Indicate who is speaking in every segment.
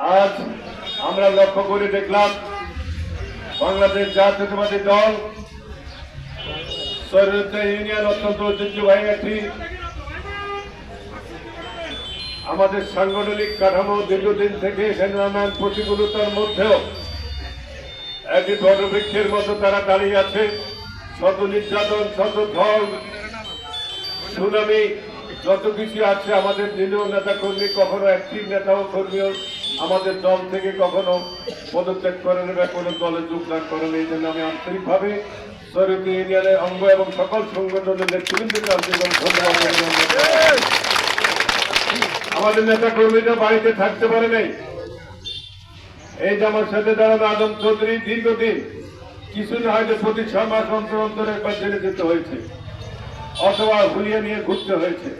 Speaker 1: আজ আমরা লক্ষ্য করে দেখলাম বাংলাদেশ জাতীয়তাবাদী দল ইউনিয়ন অত্যন্ত ঐতিহ্যবাহী একটি, আমাদের সাংগঠনিক কাঠামো দীর্ঘদিন থেকে এখানে নানান প্রতিকূলতার মধ্যেও একটি বটবৃক্ষের মতো তারা দাঁড়িয়ে আছে। শত নির্যাতন, শত ঢল, সুনামি যত কিছু আছে আমাদের দলীয় নেতা কর্মী, কখনো একটি নেতা ও কর্মীও আমাদের দল থেকে কখনো পদত্যাগ করেন বা কোনো দলে যোগদান করেন এই জন্য আমি আন্তরিকভাবে শরীরী ইউনিয়নের অঙ্গ এবং সকল সংগঠনের নেতৃবৃন্দকে আন্তরিক ধন্যবাদ আমাদের নেতা কর্মীরা বাড়িতে থাকতে পারে নাই। এই যে আমার সাথে দাঁড়ানো আদম চৌধুরী দীর্ঘদিন, কিছু না হয়তো প্রতি ছ মাস অন্তর অন্তর একবার জেলে যেতে হয়েছে। অথবা হুলিয়া নিয়ে ঘুরতে হয়েছে।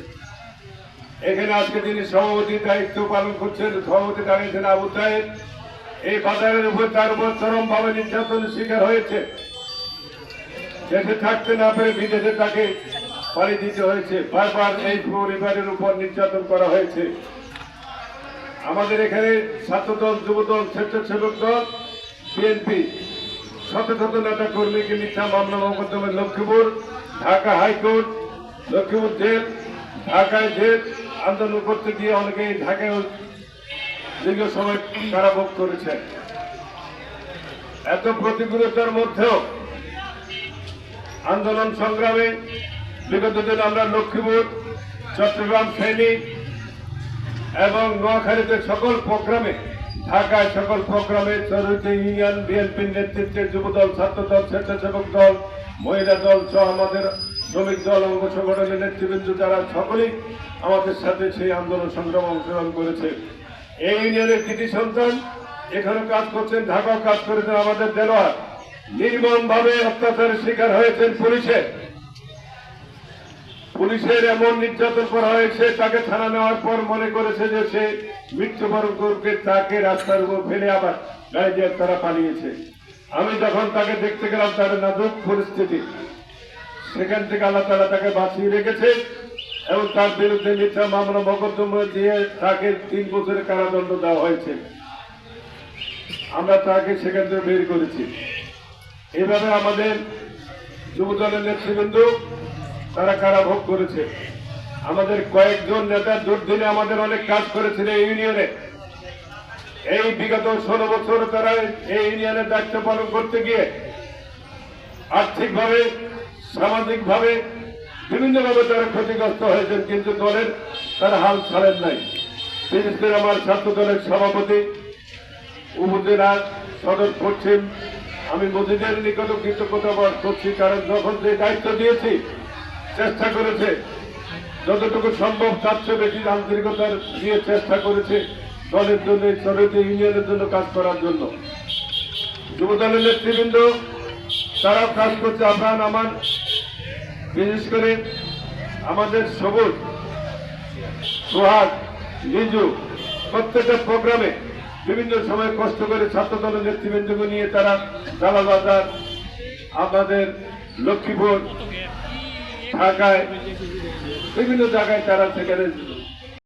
Speaker 1: এখানে আজকে তিনি সভাপতি দায়িত্ব পালন করছেন, সভাপতি দাঁড়িয়েছেন আবু সাহেব এই বাজারের উপর তার উপর চরম ভাবে নির্যাতনের শিকার হয়েছে। দেশে থাকতে না পেরে বিদেশে তাকে পাড়ি দিতে হয়েছে। বারবার এই পরিবারের উপর নির্যাতন করা হয়েছে। আমাদের এখানে ছাত্রদল, যুবদল, স্বেচ্ছাসেবক দল, বিএনপি শত শত নেতা কর্মীকে মিথ্যা মামলা মোকদ্দমে Lakshmipur, Dhaka high court, Lakshmipur jail, ঢাকায় জেল, আন্দোলন করতে গিয়ে অনেকে ঢাকায় দীর্ঘ সময় কারাভোগ করেছে এত প্রতিকূলতার মধ্যেও আন্দোলন সংগ্রামে বিগত দিন আমরা লক্ষ্মীপুর, চট্টগ্রাম ফেনী এবং নোয়াখালীতে সকল প্রোগ্রামে ঢাকায় সকল প্রোগ্রামে চরিত্রে ইউনিয়ন বিএনপির নেতৃত্বে যুবদল, ছাত্রদল, স্বেচ্ছাসেবক দল, মহিলা দল সহ আমাদের শ্রমিক দল, অঙ্গ সংগঠনের নেতৃবৃন্দ যারা, সকলেই আমাদের সাথে সেই আন্দোলন সংগ্রাম অংশগ্রহণ করেছে। এই ইউনিয়নের কৃতি সন্তান এখানে কাজ করছেন, ঢাকাও কাজ করেছেন আমাদের দেলোয়ার। নির্মম ভাবে অত্যাচারের শিকার হয়েছেন পুলিশের পুলিশের এমন নির্যাতন করা হয়েছে, তাকে থানা নেওয়ার পর মনে করেছে যে সে মৃত্যুবরণ করবে তাকে রাস্তার উপর ফেলে আবার গাড়ি দিয়ে তারা পালিয়েছে। আমি যখন তাকে দেখতে গেলাম, তার নাজুক পরিস্থিতি। সেখান থেকে আল্লাহ তালা তাকে বাঁচিয়ে রেখেছে এবং তার বিরুদ্ধে মিথ্যা মামলা, মকদ্দমা দিয়ে তাকে তিন বছরের কারাদণ্ড দেওয়া হয়েছে। আমরা তাকে সেখান থেকে বের করেছি। এভাবে আমাদের যুবদলের নেতৃবৃন্দ তারা কারা ভোগ করেছে? আমাদের কয়েকজন নেতা দুর্দিনে আমাদের অনেক কাজ করেছিল এই ইউনিয়নে। এই বিগত ষোলো বছর তারা এই ইউনিয়নের দায়িত্ব পালন করতে গিয়ে আর্থিকভাবে, সামাজিকভাবে বিভিন্নভাবে তারা ক্ষতিগ্রস্ত হয়েছেন, কিন্তু দলের তারা হাল ছাড়েন নাই। বিশেষ করে আমার ছাত্র দলের সভাপতি, উপজেলা সদর পশ্চিম, আমি মোদীদের নিকট কৃতজ্ঞতা করছি, কারণ যখন যে দায়িত্ব দিয়েছি চেষ্টা করেছে। যতটুকু সম্ভব তার চেয়ে বেশি আন্তরিকতার দিয়ে চেষ্টা করেছে দলের জন্য শরীর ইউনিয়নের জন্য কাজ করার জন্য। যুবদলের নেতৃবৃন্দ, তারাও কাজ করছে আপনার আমার বিশেষ করে আমাদের সবুজ, সোহাগ, লিজু, প্রত্যেকটা প্রোগ্রামে বিভিন্ন সময় কষ্ট করে ছাত্র দলের নেতৃবৃন্দকে নিয়ে তারা জালাবাজার আমাদের লক্ষ্মীপুর ঢাকায় বিভিন্ন জায়গায় তারা সেখানে